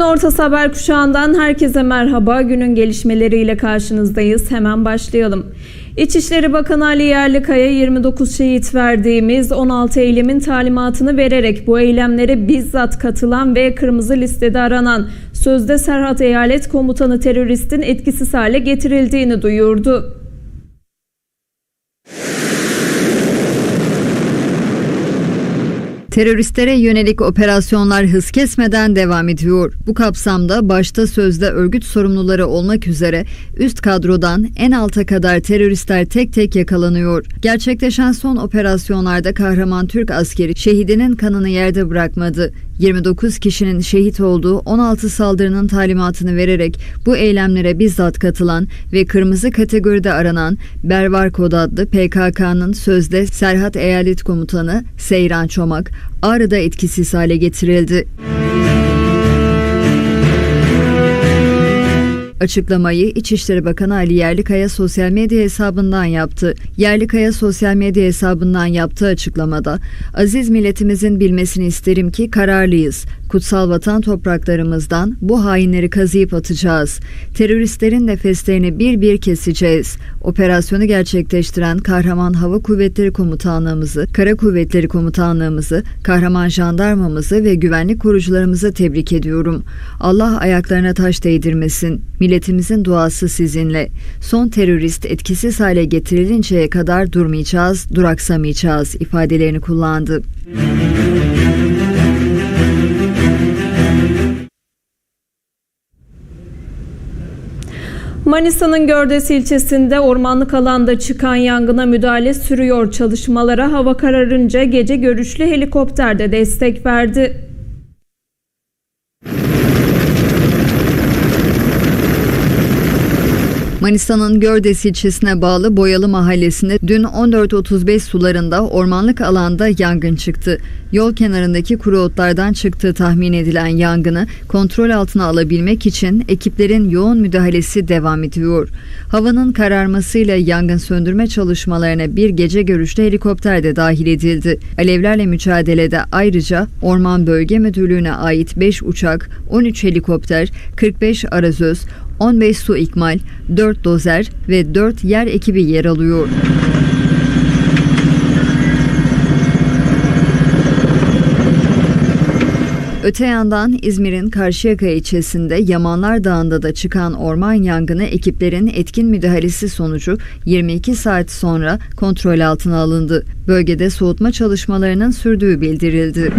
Gün ortası haber kuşağından herkese merhaba. Günün gelişmeleriyle karşınızdayız. Hemen başlayalım. İçişleri Bakanı Ali Yerlikaya 29 şehit verdiğimiz 16 eylemin talimatını vererek bu eylemlere bizzat katılan ve kırmızı listede aranan sözde Serhat Eyalet Komutanı teröristin etkisiz hale getirildiğini duyurdu. Teröristlere yönelik operasyonlar hız kesmeden devam ediyor. Bu kapsamda başta sözde örgüt sorumluları olmak üzere üst kadrodan en alta kadar teröristler tek tek yakalanıyor. Gerçekleşen son operasyonlarda kahraman Türk askeri şehidinin kanını yerde bırakmadı. 29 kişinin şehit olduğu 16 saldırının talimatını vererek bu eylemlere bizzat katılan ve kırmızı kategoride aranan Bervar Kod adlı PKK'nın sözde Serhat Eyalet Komutanı Seyran Çomak Ağrı'da etkisiz hale getirildi. Açıklamayı İçişleri Bakanı Ali Yerlikaya sosyal medya hesabından yaptı. Yerlikaya sosyal medya hesabından yaptığı açıklamada, "Aziz milletimizin bilmesini isterim ki kararlıyız. Kutsal vatan topraklarımızdan bu hainleri kazıyıp atacağız. Teröristlerin nefeslerini bir bir keseceğiz. Operasyonu gerçekleştiren Kahraman Hava Kuvvetleri Komutanlığımızı, Kara Kuvvetleri Komutanlığımızı, Kahraman Jandarmamızı ve güvenlik korucularımızı tebrik ediyorum. Allah ayaklarına taş değdirmesin. Milletimizin duası sizinle. Son terörist etkisiz hale getirilinceye kadar durmayacağız, duraksamayacağız ifadelerini kullandı. Manisa'nın Gördes ilçesinde ormanlık alanda çıkan yangına müdahale sürüyor. Çalışmalara hava kararınca gece görüşlü helikopter de destek verdi. Manisa'nın Gördes ilçesine bağlı Boyalı mahallesinde dün 14.35 sularında ormanlık alanda yangın çıktı. Yol kenarındaki kuru otlardan çıktığı tahmin edilen yangını kontrol altına alabilmek için ekiplerin yoğun müdahalesi devam ediyor. Havanın kararmasıyla yangın söndürme çalışmalarına bir gece görüşlü helikopter de dahil edildi. Alevlerle mücadelede ayrıca Orman Bölge Müdürlüğü'ne ait 5 uçak, 13 helikopter, 45 arazöz, 15 su ikmal, 4 dozer ve 4 yer ekibi yer alıyor. Öte yandan İzmir'in Karşıyaka ilçesinde Yamanlar Dağı'nda da çıkan orman yangını ekiplerin etkin müdahalesi sonucu 22 saat sonra kontrol altına alındı. Bölgede soğutma çalışmalarının sürdüğü bildirildi.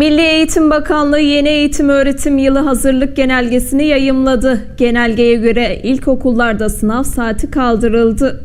Milli Eğitim Bakanlığı yeni eğitim öğretim yılı hazırlık genelgesini yayımladı. Genelgeye göre ilkokullarda sınav saati kaldırıldı.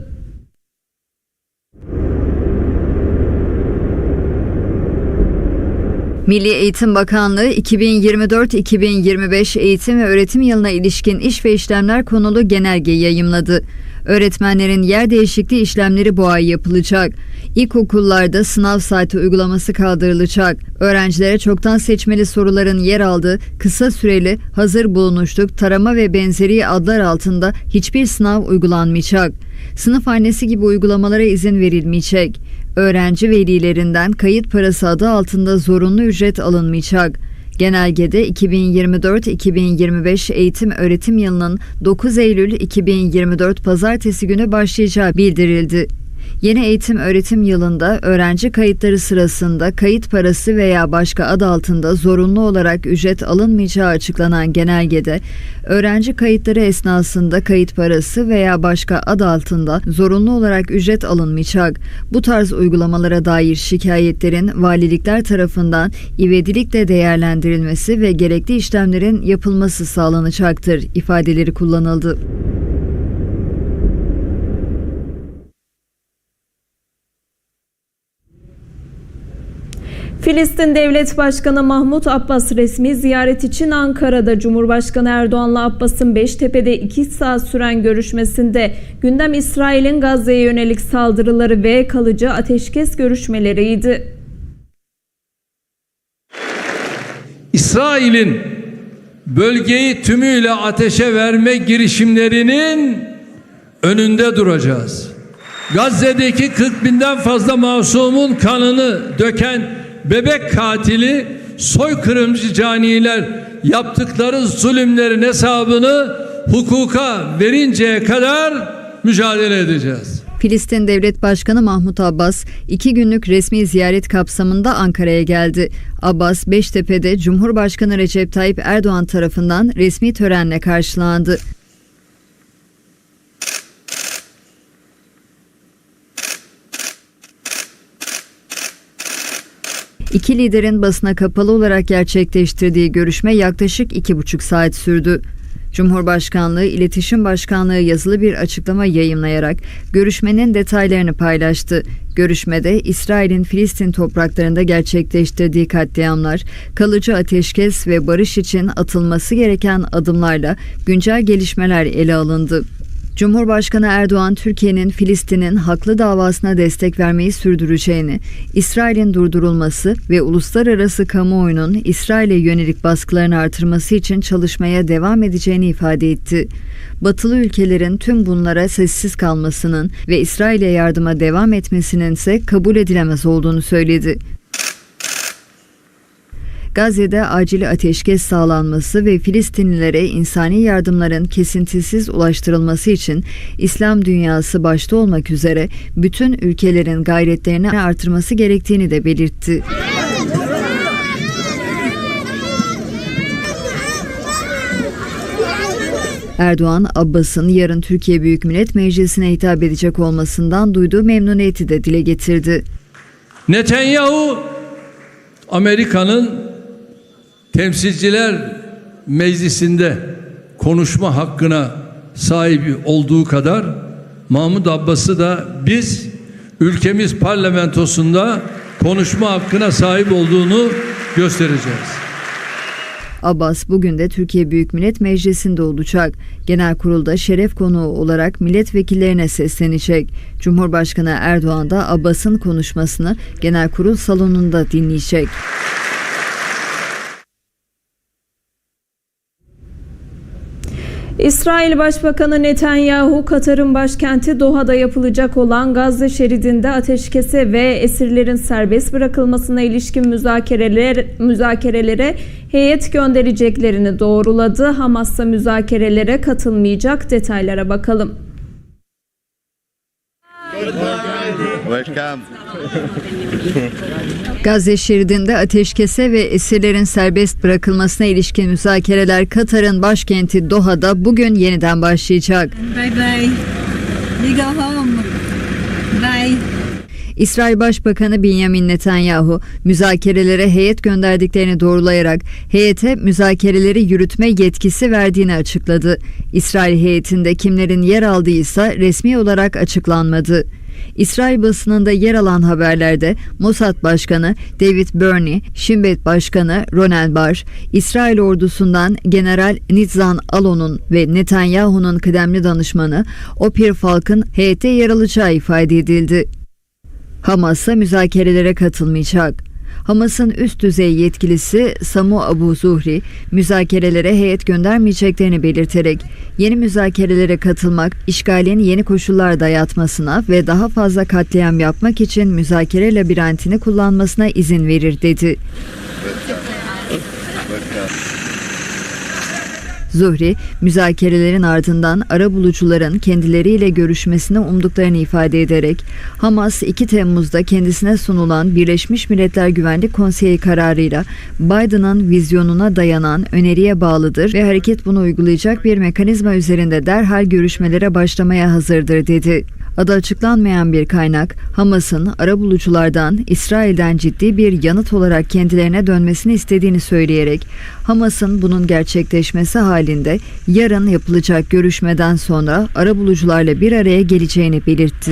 Milli Eğitim Bakanlığı 2024-2025 eğitim ve öğretim yılına ilişkin iş ve işlemler konulu genelge yayımladı. Öğretmenlerin yer değişikliği işlemleri bu ay yapılacak. İlkokullarda sınav saati uygulaması kaldırılacak. Öğrencilere çoktan seçmeli soruların yer aldığı kısa süreli hazır bulunuşluk, tarama ve benzeri adlar altında hiçbir sınav uygulanmayacak. Sınıf annesi gibi uygulamalara izin verilmeyecek. Öğrenci velilerinden kayıt parası adı altında zorunlu ücret alınmayacak. Genelgede 2024-2025 eğitim öğretim yılının 9 Eylül 2024 pazartesi günü başlayacağı bildirildi. Yeni eğitim öğretim yılında öğrenci kayıtları sırasında kayıt parası veya başka ad altında zorunlu olarak ücret alınmayacağı açıklanan genelgede öğrenci kayıtları esnasında kayıt parası veya başka ad altında zorunlu olarak ücret alınmayacak. Bu tarz uygulamalara dair şikayetlerin valilikler tarafından ivedilikle değerlendirilmesi ve gerekli işlemlerin yapılması sağlanacaktır ifadeleri kullanıldı. Filistin Devlet Başkanı Mahmut Abbas resmi ziyaret için Ankara'da Cumhurbaşkanı Erdoğan'la Abbas'ın Beştepe'de 2 saat süren görüşmesinde gündem İsrail'in Gazze'ye yönelik saldırıları ve kalıcı ateşkes görüşmeleriydi. İsrail'in bölgeyi tümüyle ateşe verme girişimlerinin önünde duracağız. Gazze'deki 40 binden fazla masumun kanını döken bebek katili soykırımcı caniler yaptıkları zulümlerin hesabını hukuka verinceye kadar mücadele edeceğiz. Filistin Devlet Başkanı Mahmut Abbas iki günlük resmi ziyaret kapsamında Ankara'ya geldi. Abbas Beştepe'de Cumhurbaşkanı Recep Tayyip Erdoğan tarafından resmi törenle karşılandı. İki liderin basına kapalı olarak gerçekleştirdiği görüşme yaklaşık iki buçuk saat sürdü. Cumhurbaşkanlığı İletişim Başkanlığı yazılı bir açıklama yayımlayarak görüşmenin detaylarını paylaştı. Görüşmede İsrail'in Filistin topraklarında gerçekleştirdiği katliamlar, kalıcı ateşkes ve barış için atılması gereken adımlarla güncel gelişmeler ele alındı. Cumhurbaşkanı Erdoğan Türkiye'nin Filistin'in haklı davasına destek vermeyi sürdüreceğini, İsrail'in durdurulması ve uluslararası kamuoyunun İsrail'e yönelik baskılarını artırması için çalışmaya devam edeceğini ifade etti. Batılı ülkelerin tüm bunlara sessiz kalmasının ve İsrail'e yardıma devam etmesinin ise kabul edilemez olduğunu söyledi. Gazze'de acil ateşkes sağlanması ve Filistinlilere insani yardımların kesintisiz ulaştırılması için İslam dünyası başta olmak üzere bütün ülkelerin gayretlerini artırması gerektiğini de belirtti. Erdoğan, Abbas'ın yarın Türkiye Büyük Millet Meclisi'ne hitap edecek olmasından duyduğu memnuniyeti de dile getirdi. Netanyahu Amerika'nın temsilciler meclisinde konuşma hakkına sahibi olduğu kadar Mahmut Abbas'ı da biz ülkemiz parlamentosunda konuşma hakkına sahip olduğunu göstereceğiz. Abbas bugün de Türkiye Büyük Millet Meclisi'nde olacak. Genel kurulda şeref konuğu olarak milletvekillerine seslenecek. Cumhurbaşkanı Erdoğan da Abbas'ın konuşmasını genel kurul salonunda dinleyecek. İsrail Başbakanı Netanyahu, Katar'ın başkenti Doha'da yapılacak olan Gazze şeridinde ateşkese ve esirlerin serbest bırakılmasına ilişkin müzakereler, müzakerelere heyet göndereceklerini doğruladı. Hamas da müzakerelere katılmayacak. Detaylara bakalım. Welcome. Gazze şeridinde ateşkese ve esirlerin serbest bırakılmasına ilişkin müzakereler Katar'ın başkenti Doha'da bugün yeniden başlayacak. Bye bye. We go home. Bye. İsrail Başbakanı Benjamin Netanyahu müzakerelere heyet gönderdiklerini doğrulayarak heyete müzakereleri yürütme yetkisi verdiğini açıkladı. İsrail heyetinde kimlerin yer aldıysa resmi olarak açıklanmadı. İsrail basınında yer alan haberlerde Mossad Başkanı David Burney, Shin Bet Başkanı Ronald Bar, İsrail ordusundan General Nitzan Alon'un ve Netanyahu'nun kıdemli danışmanı Opir Falk'ın heyette yer alacağı ifade edildi. Hamas'a müzakerelere katılmayacak. Hamas'ın üst düzey yetkilisi Samu Abu Zuhri müzakerelere heyet göndermeyeceklerini belirterek yeni müzakerelere katılmak işgalin yeni koşullar dayatmasına ve daha fazla katliam yapmak için müzakere labirentini kullanmasına izin verir dedi. Zuhri, müzakerelerin ardından ara bulucuların kendileriyle görüşmesini umduklarını ifade ederek, Hamas 2 Temmuz'da kendisine sunulan Birleşmiş Milletler Güvenlik Konseyi kararıyla Biden'ın vizyonuna dayanan öneriye bağlıdır ve hareket bunu uygulayacak bir mekanizma üzerinde derhal görüşmelere başlamaya hazırdır dedi. Adı açıklanmayan bir kaynak, Hamas'ın arabuluculardan İsrail'den ciddi bir yanıt olarak kendilerine dönmesini istediğini söyleyerek, Hamas'ın bunun gerçekleşmesi halinde yarın yapılacak görüşmeden sonra arabulucularla bir araya geleceğini belirtti.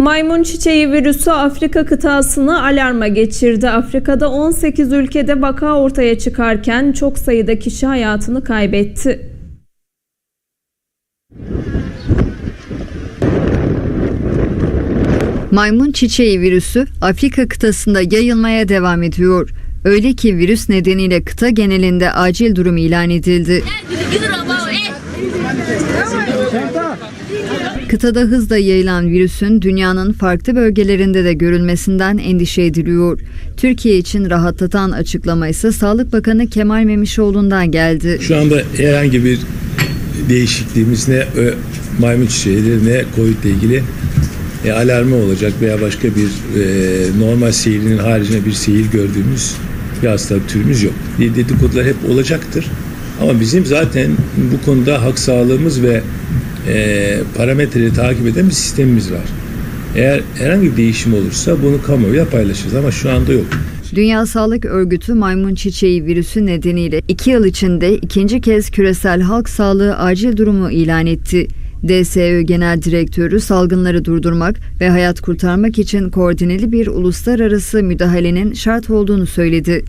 Maymun çiçeği virüsü Afrika kıtasını alarma geçirdi. Afrika'da 18 ülkede vaka ortaya çıkarken çok sayıda kişi hayatını kaybetti. Maymun çiçeği virüsü Afrika kıtasında yayılmaya devam ediyor. Öyle ki virüs nedeniyle kıta genelinde acil durum ilan edildi. Kıtada hızla yayılan virüsün dünyanın farklı bölgelerinde de görülmesinden endişe ediliyor. Türkiye için rahatlatan açıklama ise Sağlık Bakanı Kemal Memişoğlu'ndan geldi. Şu anda herhangi bir değişikliğimiz ne ö, maymun çiçeğidir ne Covid ile ilgili e, alarmı olacak veya başka bir e, normal seyrinin haricinde bir seyir gördüğümüz bir hastalık türümüz yok. Dedikodular hep olacaktır. Ama bizim zaten bu konuda hak sağlığımız ve e, parametreleri takip eden bir sistemimiz var. Eğer herhangi bir değişim olursa bunu kamuoyuyla paylaşırız ama şu anda yok. Dünya Sağlık Örgütü maymun çiçeği virüsü nedeniyle 2 yıl içinde ikinci kez küresel halk sağlığı acil durumu ilan etti. DSÖ Genel Direktörü salgınları durdurmak ve hayat kurtarmak için koordineli bir uluslararası müdahalenin şart olduğunu söyledi.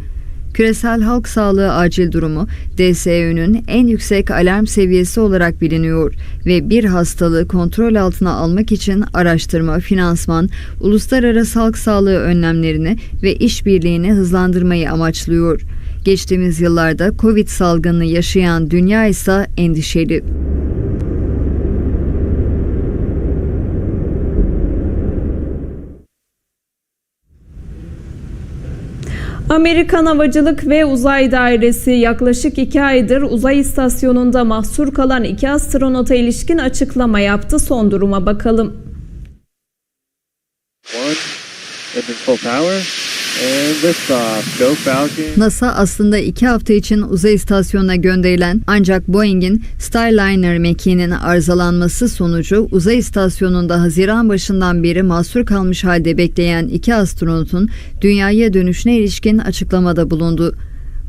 Küresel halk sağlığı acil durumu DSÖ'nün en yüksek alarm seviyesi olarak biliniyor ve bir hastalığı kontrol altına almak için araştırma, finansman, uluslararası halk sağlığı önlemlerini ve işbirliğini hızlandırmayı amaçlıyor. Geçtiğimiz yıllarda Covid salgını yaşayan dünya ise endişeli. Amerikan Havacılık ve Uzay Dairesi yaklaşık iki aydır uzay istasyonunda mahsur kalan iki astronota ilişkin açıklama yaptı. Son duruma bakalım. One, NASA aslında iki hafta için uzay istasyonuna gönderilen ancak Boeing'in Starliner mekiğinin arızalanması sonucu uzay istasyonunda Haziran başından beri mahsur kalmış halde bekleyen iki astronotun dünyaya dönüşüne ilişkin açıklamada bulundu.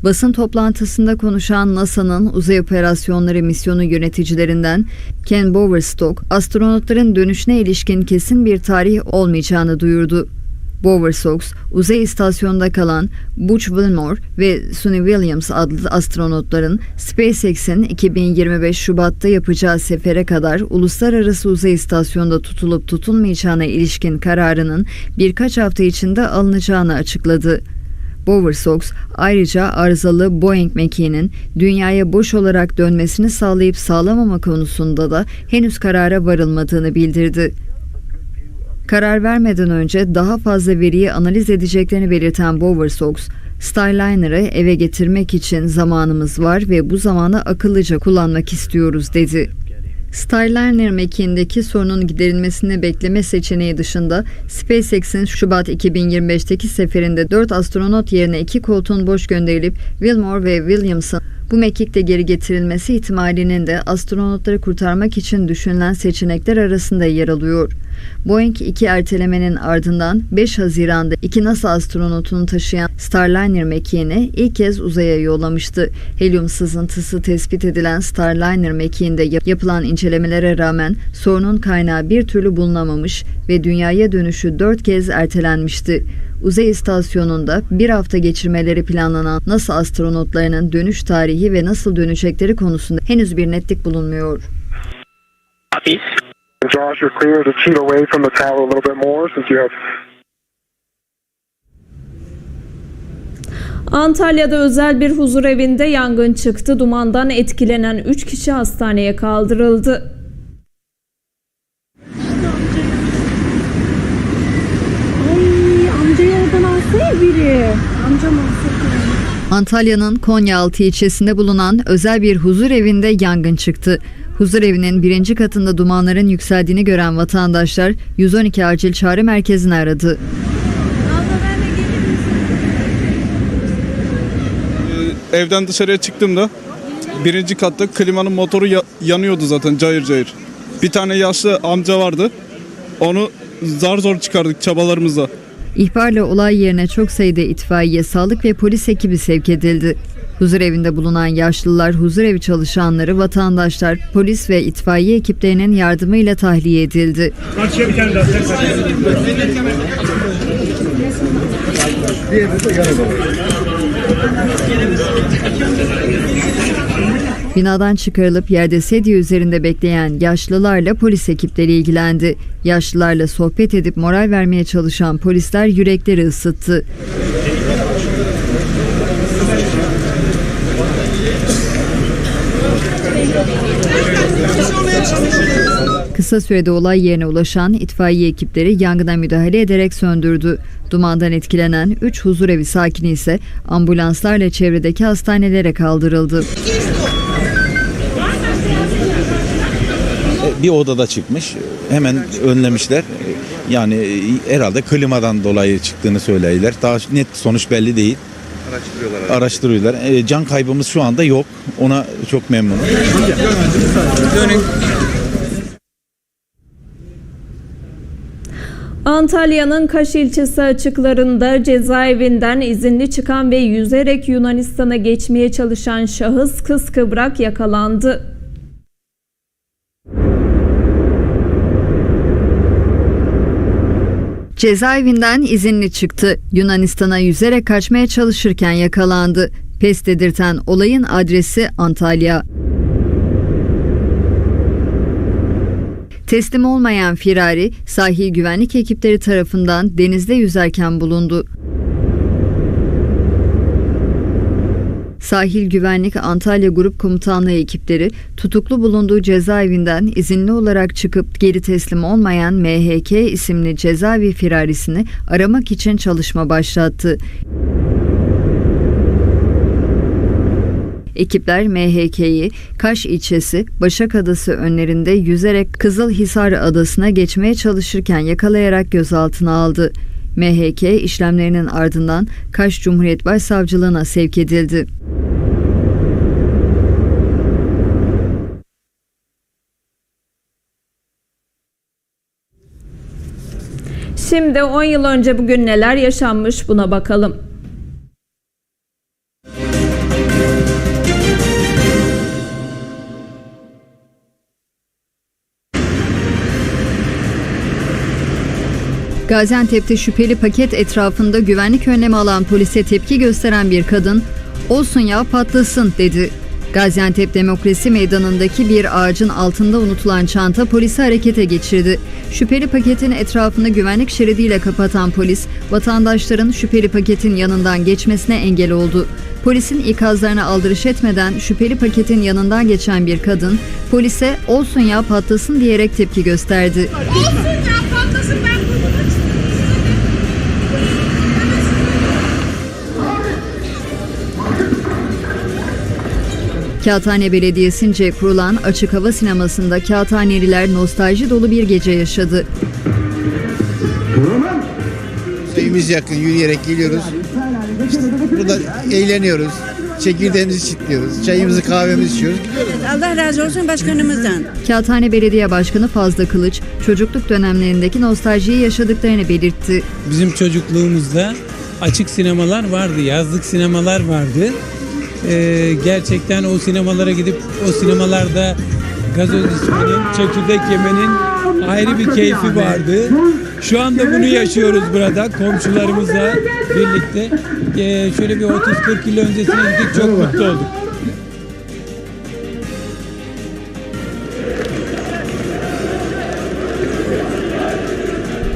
Basın toplantısında konuşan NASA'nın uzay operasyonları misyonu yöneticilerinden Ken Bowerstock, astronotların dönüşüne ilişkin kesin bir tarih olmayacağını duyurdu. Bowersox, uzay istasyonunda kalan Butch Wilmore ve Suni Williams adlı astronotların SpaceX'in 2025 Şubat'ta yapacağı sefere kadar uluslararası uzay istasyonunda tutulup tutulmayacağına ilişkin kararının birkaç hafta içinde alınacağını açıkladı. Bowersox ayrıca arızalı Boeing mekiğinin dünyaya boş olarak dönmesini sağlayıp sağlamama konusunda da henüz karara varılmadığını bildirdi. Karar vermeden önce daha fazla veriyi analiz edeceklerini belirten Bowersox, Starliner'ı eve getirmek için zamanımız var ve bu zamanı akıllıca kullanmak istiyoruz dedi. Starliner mekiğindeki sorunun giderilmesini bekleme seçeneği dışında SpaceX'in Şubat 2025'teki seferinde 4 astronot yerine 2 koltuğun boş gönderilip Wilmore ve Williams'ın bu mekikte geri getirilmesi ihtimalinin de astronotları kurtarmak için düşünülen seçenekler arasında yer alıyor. Boeing 2 ertelemenin ardından 5 Haziran'da iki NASA astronotunu taşıyan Starliner mekiğini ilk kez uzaya yollamıştı. Helyum sızıntısı tespit edilen Starliner mekiğinde yap- yapılan incelemelere rağmen sorunun kaynağı bir türlü bulunamamış ve dünyaya dönüşü 4 kez ertelenmişti. Uzay istasyonunda bir hafta geçirmeleri planlanan NASA astronotlarının dönüş tarihi ve nasıl dönecekleri konusunda henüz bir netlik bulunmuyor. Josh, you're clear to shoot away from the tower a little bit more since you have Antalya'da özel bir huzur evinde yangın çıktı. Dumandan etkilenen 3 kişi hastaneye kaldırıldı. Ay amcayı oradan alsa ya biri. Amcam alsa Antalya'nın Konyaaltı ilçesinde bulunan özel bir huzur evinde yangın çıktı. Huzur evinin birinci katında dumanların yükseldiğini gören vatandaşlar 112 acil çağrı merkezini aradı. evden dışarıya çıktığımda birinci katta klimanın motoru ya- yanıyordu zaten cayır cayır. Bir tane yaşlı amca vardı. Onu zar zor çıkardık çabalarımızla. İhbarla olay yerine çok sayıda itfaiye, sağlık ve polis ekibi sevk edildi. Huzur evinde bulunan yaşlılar, huzurevi çalışanları, vatandaşlar, polis ve itfaiye ekiplerinin yardımıyla tahliye edildi. Binadan çıkarılıp yerde sedye üzerinde bekleyen yaşlılarla polis ekipleri ilgilendi. Yaşlılarla sohbet edip moral vermeye çalışan polisler yürekleri ısıttı. Kısa sürede olay yerine ulaşan itfaiye ekipleri yangına müdahale ederek söndürdü. Dumandan etkilenen 3 huzurevi sakini ise ambulanslarla çevredeki hastanelere kaldırıldı. bir odada çıkmış. Hemen önlemişler. Yani e, herhalde klimadan dolayı çıktığını söyleyler. Daha net sonuç belli değil. Araştırıyorlar. Araştırıyorlar. E, can kaybımız şu anda yok. Ona çok memnunum. Antalya'nın Kaş ilçesi açıklarında cezaevinden izinli çıkan ve yüzerek Yunanistan'a geçmeye çalışan şahıs kıskıvrak yakalandı. Cezaevinden izinli çıktı. Yunanistan'a yüzerek kaçmaya çalışırken yakalandı. Pes dedirten olayın adresi Antalya. Teslim olmayan firari sahil güvenlik ekipleri tarafından denizde yüzerken bulundu. Sahil Güvenlik Antalya Grup Komutanlığı ekipleri tutuklu bulunduğu cezaevinden izinli olarak çıkıp geri teslim olmayan MHK isimli cezaevi firarisini aramak için çalışma başlattı. Ekipler MHK'yi Kaş ilçesi Başak Adası önlerinde yüzerek Kızılhisar Adası'na geçmeye çalışırken yakalayarak gözaltına aldı. MHK işlemlerinin ardından Kaş Cumhuriyet Başsavcılığına sevk edildi. Şimdi 10 yıl önce bugün neler yaşanmış buna bakalım. Gaziantep'te şüpheli paket etrafında güvenlik önlemi alan polise tepki gösteren bir kadın "Olsun ya patlasın." dedi. Gaziantep Demokrasi Meydanı'ndaki bir ağacın altında unutulan çanta polisi harekete geçirdi. Şüpheli paketin etrafını güvenlik şeridiyle kapatan polis, vatandaşların şüpheli paketin yanından geçmesine engel oldu. Polisin ikazlarına aldırış etmeden şüpheli paketin yanından geçen bir kadın, polise "Olsun ya patlasın." diyerek tepki gösterdi. Kağıthane Belediyesi'nce kurulan açık hava sinemasında kağıthaneliler nostalji dolu bir gece yaşadı. Evimiz yakın yürüyerek geliyoruz. İşte burada eğleniyoruz. Çekirdeğimizi çitliyoruz. Çayımızı kahvemizi içiyoruz. Allah razı olsun başkanımızdan. Kağıthane Belediye Başkanı Fazla Kılıç, çocukluk dönemlerindeki nostaljiyi yaşadıklarını belirtti. Bizim çocukluğumuzda açık sinemalar vardı, yazlık sinemalar vardı. Ee, gerçekten o sinemalara gidip o sinemalarda gazoz içmenin, çekirdek yemenin ayrı bir keyfi vardı. Şu anda bunu yaşıyoruz burada komşularımızla birlikte. Ee, şöyle bir 30-40 yıl öncesine gittik çok mutlu olduk.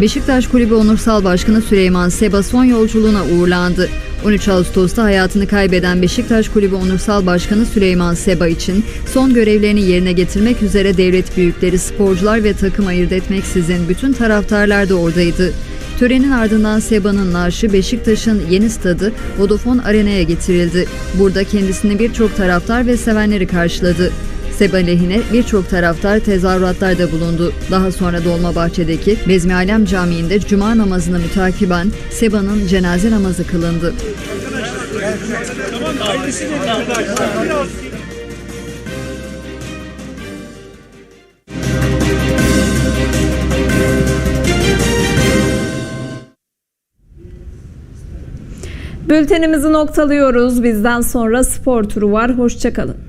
Beşiktaş Kulübü Onursal Başkanı Süleyman Seba son yolculuğuna uğurlandı. 13 Ağustos'ta hayatını kaybeden Beşiktaş Kulübü Onursal Başkanı Süleyman Seba için son görevlerini yerine getirmek üzere devlet büyükleri, sporcular ve takım ayırt etmeksizin bütün taraftarlar da oradaydı. Törenin ardından Seba'nın naaşı Beşiktaş'ın yeni stadı Vodafone Arena'ya getirildi. Burada kendisini birçok taraftar ve sevenleri karşıladı. Seba lehine birçok taraftar tezahüratlarda bulundu. Daha sonra Dolmabahçe'deki Bezmi Alem Camii'nde cuma namazına mütakiben Seba'nın cenaze namazı kılındı. Bültenimizi noktalıyoruz. Bizden sonra spor turu var. Hoşçakalın.